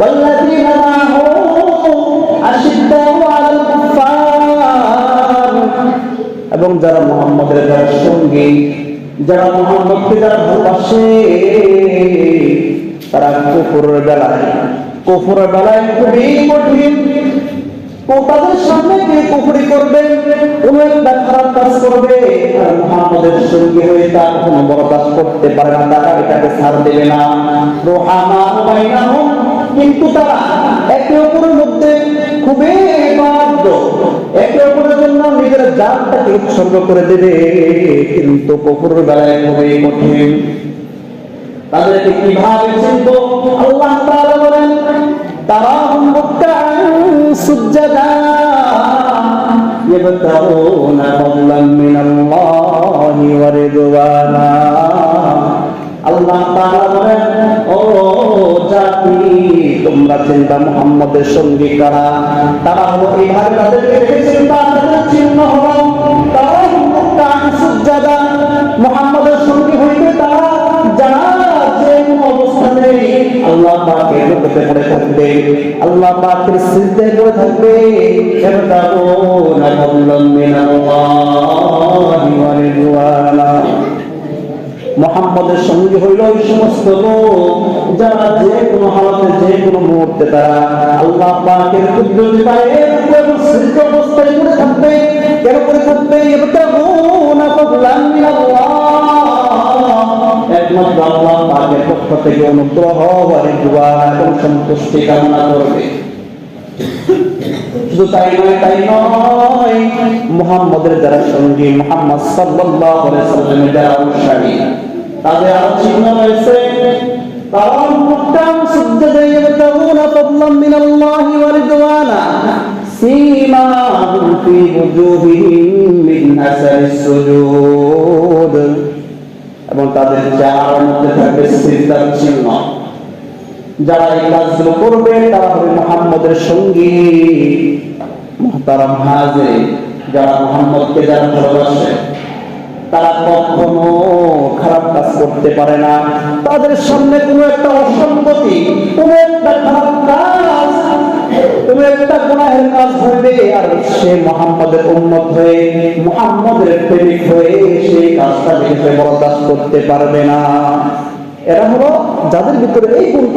والذين معه أشداء على الكفار এবং যারা মুহাম্মদের যারা সঙ্গী যারা মুহাম্মদকে যারা ভালোবাসে তারা কুফুরের বেলায় কুফুরের বেলায় খুবই কঠিন ও তাদের সামনে গিয়ে কুফরি করবে কোন একটা খারাপ কাজ করবে আর মুহাম্মদের সঙ্গী হয়ে তার কোনো বড় কাজ করতে পারে না তারা এটাকে ছাড় দেবে না রোহামা বাইনাহুম কিন্তু তারা একে অপরের মধ্যে খুবই বাধ্য একে অপরের জন্য নিজের জানটাকে উৎসর্গ করে দেবে কিন্তু কুকুরের বেলায় খুবই কঠিন তাদেরকে কিভাবে চিনব আল্লাহ তাআলা বলেন তারাহুম রুকআন সুজদা يبتغون فضلا من الله ورضوانا আল্লাহ তাআলা বলেন ও জাতি তোমরা চিন্তা মুহাম্মদের সঙ্গী কারা? তারা হলো এইভাবে তাদেরকে তাদের চিহ্ন তারা রুকআন সুজদা মুহাম্মদের সঙ্গী হইবে তারা যারা কোনো হইল ওই সমস্ত লোক, যারা যে কোনো হালাতে যে কোনো মুহূর্তে তারা আল্লাহ পাকের কুদরতি পায়ে অবস্থায় পড়ে থাকবে করে থাকবে ফাদলান মিনাল্লাহ একমাত্র আল্লাহ পাকের পক্ষ থেকে অনুগ্রহ এবং সন্তুষ্টি কামনা করবে শুধু তাই নয় তাই নয় মুহাম্মদের যারা সঙ্গী মুহাম্মদ সাল্লাল্লাহু আলাইহি যারা অনুসারী তাদের আরও চিহ্ন রয়েছে তারা মুক্তাম সুজ্জাদা ইয়াবতাগুনা ফাদলান মিনাল্লাহি ওয়া রিদওয়ানা। সীমাহুম ফি wujuhihim মিন আসারিস সুজুদ। এবং তাদের চেহারার মধ্যে থাকবে সিজদার চিহ্ন যারা এই কাজগুলো করবে, তারা হবে মোহাম্মদের সঙ্গী। মহতারাম হাজে যারা মোহাম্মদকে যারা ভালোবাসে। তারা কখনো খারাপ কাজ করতে পারে না। তাদের সামনে কোনো একটা অসঙ্গতি, কোনো একটা খারাপ কাজ একটা গুনাহের কাজ আর সে মোহাম্মদের উন্মত হয়ে, মোহাম্মদের প্রেমিক হয়ে সেই কাজটা দেখে বরদাস্ত করতে পারবে না। এরা হলো যাদের ভিতরে এই গুণটা